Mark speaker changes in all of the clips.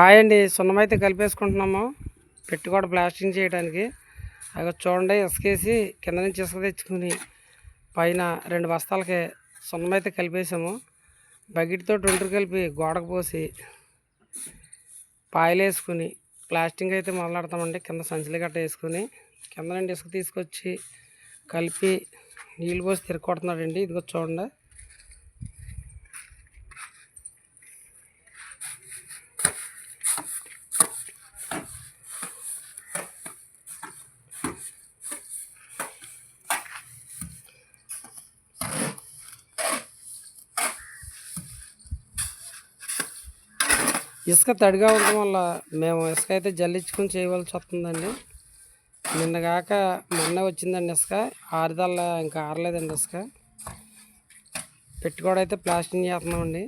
Speaker 1: Hi అండి సున్నమైతే కలిపేసుకుంటున్నాము. పెట్టి కూడా ప్లాస్టింగ్ చేయడానికి. అక్కడ చూడండి ఇసుకేసి కింద నుంచి ఇసుక తెచ్చుకుని పైన రెండు బస్తాలకి సున్నమైతే కలిపేసాము. బకెట్తో ఒంటరి కలిపి గోడకు పోసి పాయలు వేసుకుని ప్లాస్టింగ్ అయితే మొదలెడతామండి. కింద సంచులు గట్ట వేసుకుని కింద నుండి ఇసుక తీసుకొచ్చి కలిపి నీళ్ళు పోసి తిరగొడుతున్నాడండి. ఇదిగో చూడండి. ఇసుక తడిగా ఉండడం వల్ల మేము ఇసుక అయితే జల్లించుకొని చేయవలసి వస్తుందండి. నిన్నగాక మొన్న వచ్చిందండి ఇసుక. ఆరుదల్లా ఇంకా ఆరలేదండి ఇసుక. పెట్టుకోవడం అయితే ప్లాస్టింగ్ చేస్తున్నామండి.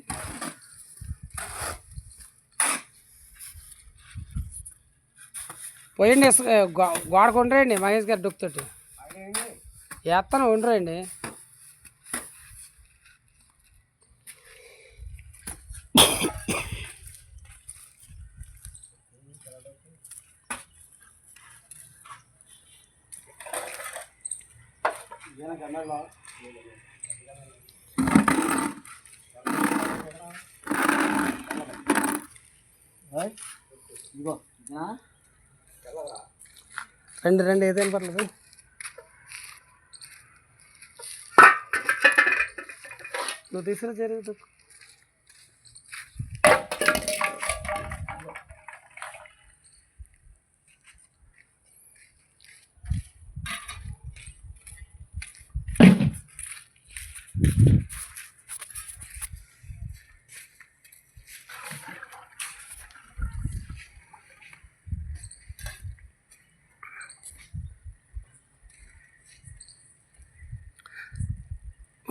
Speaker 1: పోయండి ఇసుక గోడకు ఉండరండి మహేష్ గారు డుక్తోటి వేస్తాను ఉండరండి.
Speaker 2: ఇదిగో
Speaker 1: రెండు రెండు ఏదేం పర్లేదు. నువ్వు తీసుకురా జరిగి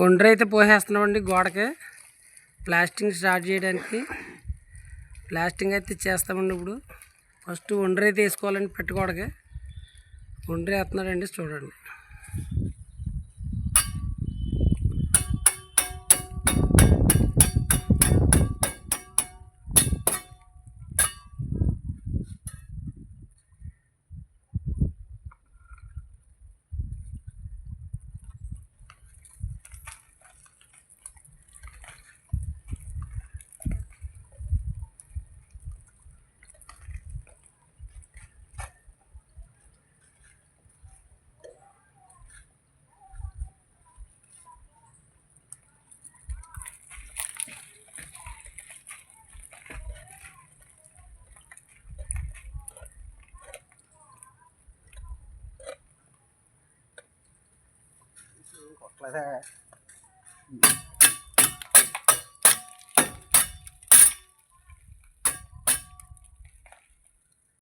Speaker 1: ఒండ్రి అయితే పోసేస్తున్నామండి గోడకి. ప్లాస్టింగ్ స్టార్ట్ చేయడానికి. ప్లాస్టింగ్ అయితే చేస్తామండి ఇప్పుడు. ఫస్ట్ ఒండ్రి అయితే వేసుకోవాలండి పెట్టుకోవడకి ఒండ్రి వేస్తున్నాడండి చూడండి.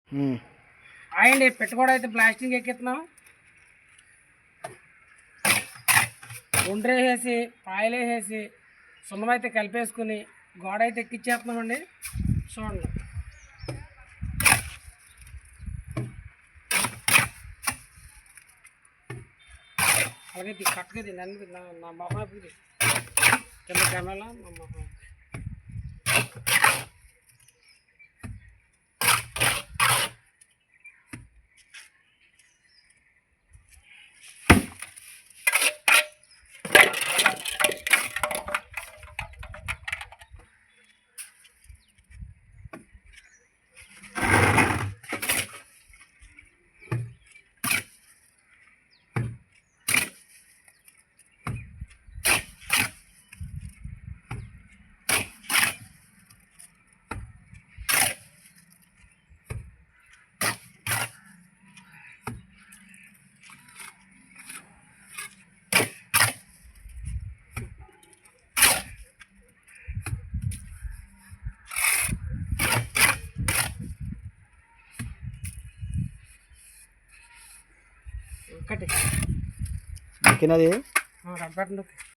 Speaker 2: ఉమ్.
Speaker 1: అయ్యండి పెట్టుకోవడం అయితే ప్లాస్టింగ్ ఎక్కిస్తున్నాం. ఒండ్రి వేసేసి పాయలు వేసేసి సున్నం అయితే కలిపేసుకుని గోడ అయితే ఎక్కిచ్చేస్తున్నామండి. చూడండి. అలాగే ఇది కరెక్ట్గా తిండి అన్ని నా నా మొహం ఎప్పుడు తీసి కింద కెమెరా నా మొహం ఒకటి
Speaker 2: ఎక్కినది
Speaker 1: కనపెట్టండి